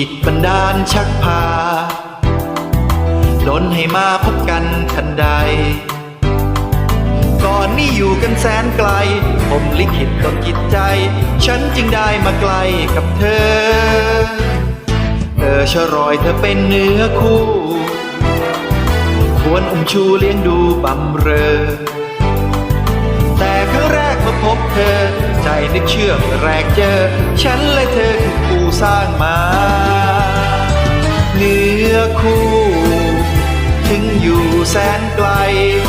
ลิขิตบันดาลชักพาดนให้มาพบกันทันใด ก่อนนี้อยู่กันแสนไกล ผมลิขิตต้นจิตใจ ฉันจึงได้มาไกลกับเธอ เธอชะรอยเธอเป็นเนื้อคู่ ควรอุ้มชูเลี้ยงดูบำเรอ แต่ครั้งแรกเมื่อพบเธอ ใจนึกเชื่อเมื่อแรกเจอ ฉันและเธอคือคู่ สร้างมาเนื้อคู่ ถึงอยู่แสนไกล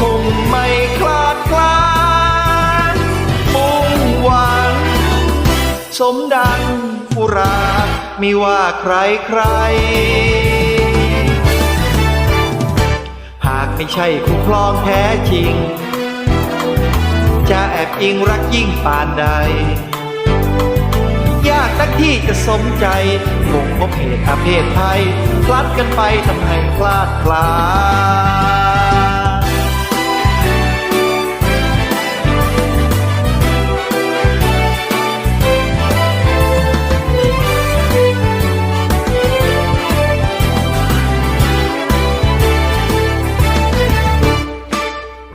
คงไม่คลาดคลานมุ่งหวังสมดังผู้ราไม่ว่าใครใคร หากไม่ใช่คู่ครองแท้จริง จะแอบอิงรักยิ่งปานใด ยากนักที่จะสมใจคงพบเหตุอาเพศภัยพลัดกันไปทำให้พลาดพลาด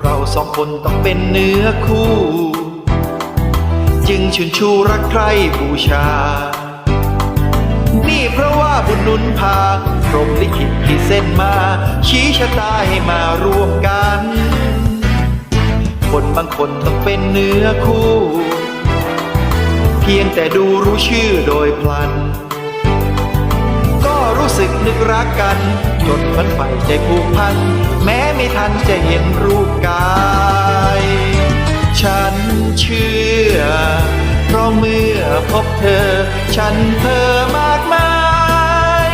เราสองคนต้องเป็นเนื้อคู่ จึงชุนชูรักใครบูชา นี่เพราะว่าบุญนุนพาพรมลิขิตที่เส้นมา ชี้ชะตาให้มาร่วมกัน คนบางคนต้องเป็นเนื้อคู่ เพียงแต่ดูรู้ชื่อโดยพลัน ก็รู้สึกนึกรักกันจนมันใฝ่ใจผูกพัน แม้ไม่ทันจะเห็นรูปกาย พบเธอ ฉันเธอมากมาย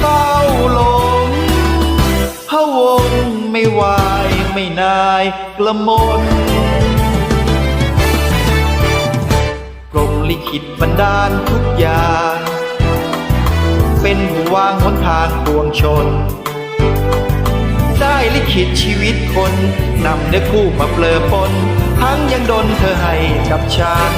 เฝ้าหลงพะวงไม่วายไม่นายกระมนกรมลิขิตบันดาลทุกอย่าง เป็นผู้วางหนทางปวงชน ได้ลิขิตชีวิตคน นำเนื้อคู่มาเปลือปนทั้งยังดนเธอให้กับฉัน